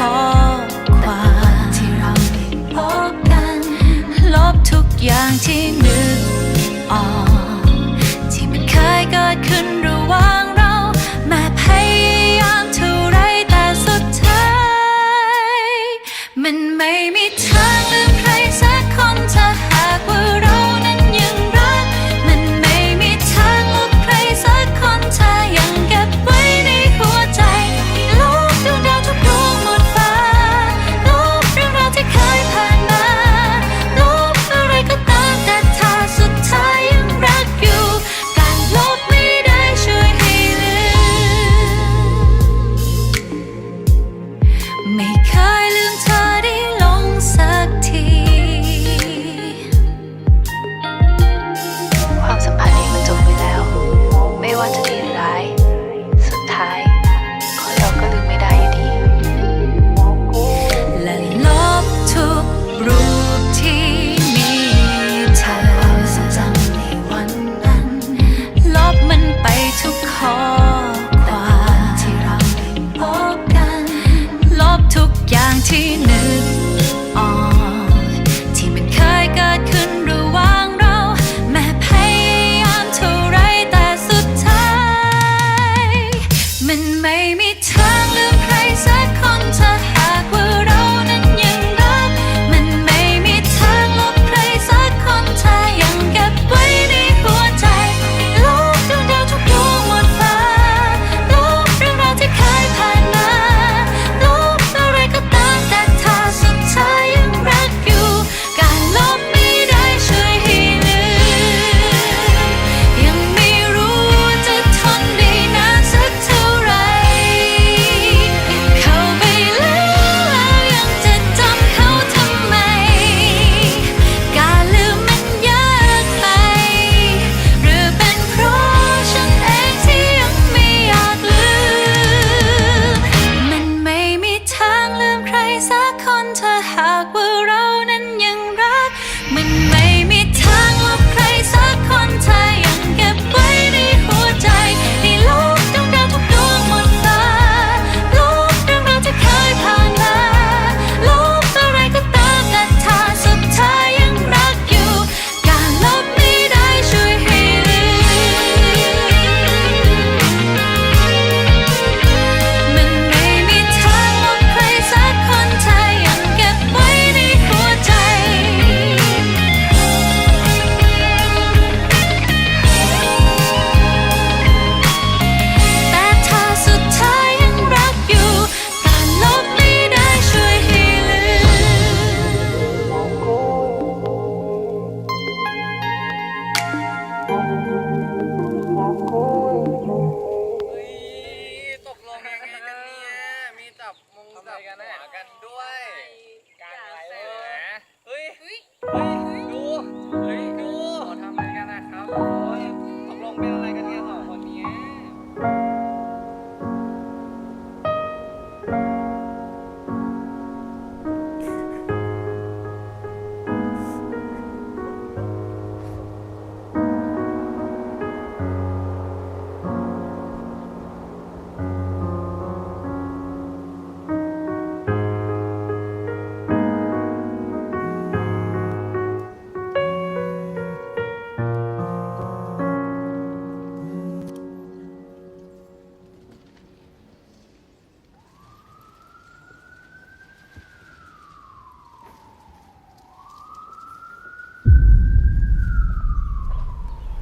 ข้อความที่เราได้พบกัน ลบทุกอย่างที่เหนือ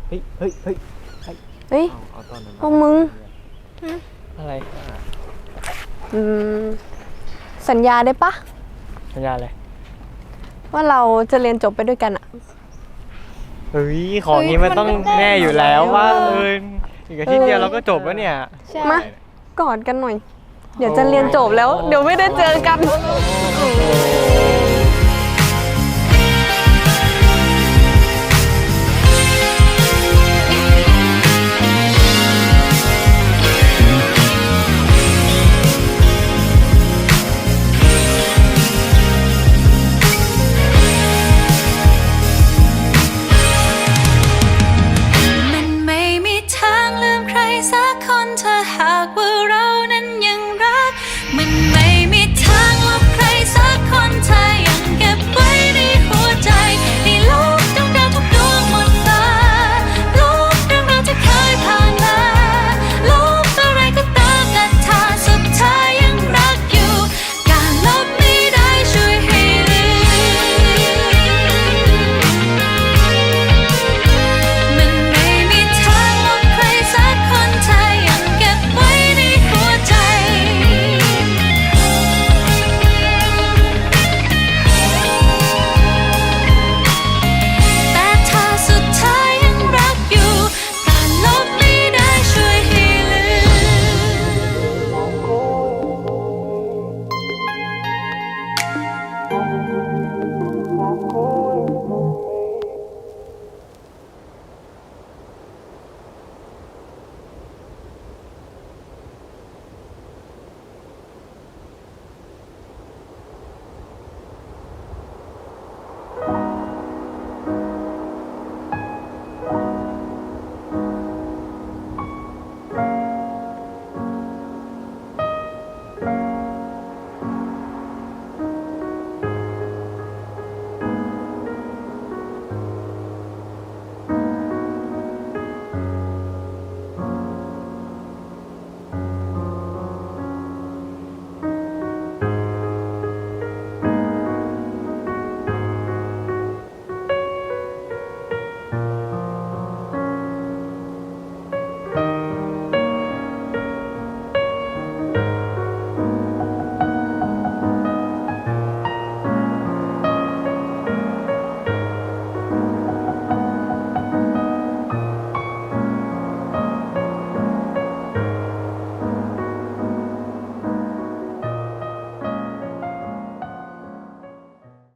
เฮ้ยเฮ้ยเฮ้ยเฮ้ยอ้พวกมึง อะไร อืม สัญญาได้ปะ สัญญาอะไรว่าเราจะเรียนจบไปด้วยกันอะ เฮ้ย ของนี้มันต้องแน่อยู่แล้วว่าเอออีกอาทิตเดียวเราก็จบแล้วเนี่ยมา กอดกันหน่อย เดี๋ยวจะเรียนจบแล้ว เดี๋ยวไม่ได้เจอกัน โอ้